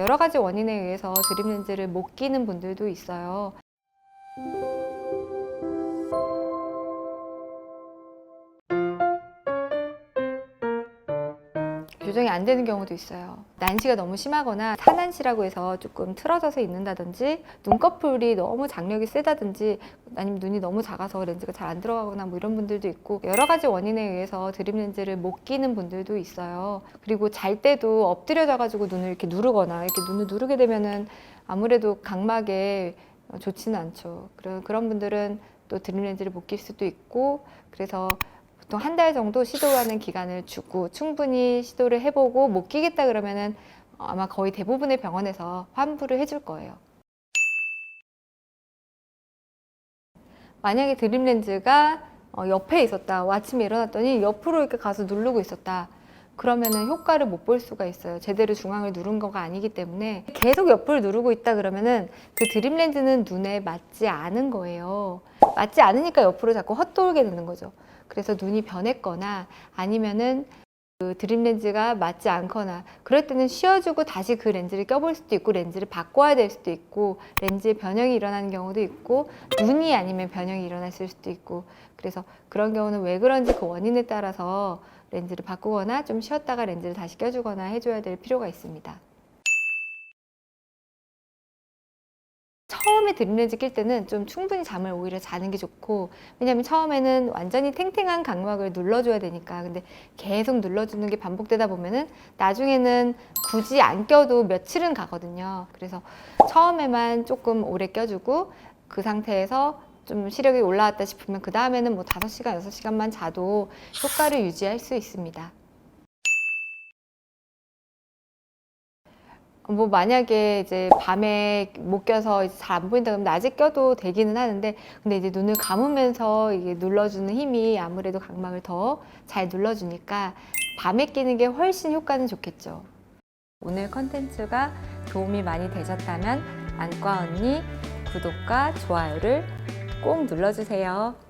여러 가지 원인에 의해서 드립 렌즈를 못 끼는 분들도 있어요. 교정이 안 되는 경우도 있어요. 난시가 너무 심하거나 산난시라고 해서 조금 틀어져서 있는다든지 눈꺼풀이 너무 장력이 세다든지 아니면 눈이 너무 작아서 렌즈가 잘 안 들어가거나 뭐 이런 분들도 있고 여러 가지 원인에 의해서 드립 렌즈를 못 끼는 분들도 있어요. 그리고 잘 때도 엎드려져 가지고 눈을 이렇게 누르거나 이렇게 눈을 누르게 되면은 아무래도 각막에 어, 좋지는 않죠. 그런 그런 분들은 또 드립 렌즈를 못 낄 수도 있고 그래서 보통 한 달 정도 시도하는 기간을 주고 충분히 시도를 해보고 못 끼겠다 그러면은 아마 거의 대부분의 병원에서 환불을 해줄 거예요. 만약에 드림 렌즈가 어, 옆에 있었다. 어, 아침에 일어났더니 옆으로 이렇게 가서 누르고 있었다. 그러면은 효과를 못 볼 수가 있어요. 제대로 중앙을 누른 거가 아니기 때문에 계속 옆을 누르고 있다 그러면은 그 드림 렌즈는 눈에 맞지 않은 거예요. 맞지 않으니까 옆으로 자꾸 헛돌게 되는 거죠. 그래서 눈이 변했거나 아니면은 그 드림 렌즈가 맞지 않거나 그럴 때는 쉬어주고 다시 그 렌즈를 껴볼 수도 있고 렌즈를 바꿔야 될 수도 있고 렌즈에 변형이 일어나는 경우도 있고 눈이 아니면 변형이 일어났을 수도 있고 그래서 그런 경우는 왜 그런지 그 원인에 따라서 렌즈를 바꾸거나 좀 쉬었다가 렌즈를 다시 껴주거나 해줘야 될 필요가 있습니다. 처음에 드림 렌즈 낄 때는 좀 충분히 잠을 오히려 자는 게 좋고 왜냐면 처음에는 완전히 탱탱한 각막을 눌러줘야 되니까. 근데 계속 눌러주는 게 반복되다 보면은 나중에는 굳이 안 껴도 며칠은 가거든요. 그래서 처음에만 조금 오래 껴주고 그 상태에서 좀 시력이 올라왔다 싶으면 그 다음에는 뭐 5시간, 6시간만 자도 효과를 유지할 수 있습니다 뭐 만약에 이제 밤에 못 껴서 잘 안 보인다 그러면 낮에 껴도 되기는 하는데 근데 이제 눈을 감으면서 이게 눌러주는 힘이 아무래도 각막을 더 잘 눌러주니까 밤에 끼는 게 훨씬 효과는 좋겠죠. 오늘 컨텐츠가 도움이 많이 되셨다면 안과 언니 구독과 좋아요를 꼭 눌러주세요.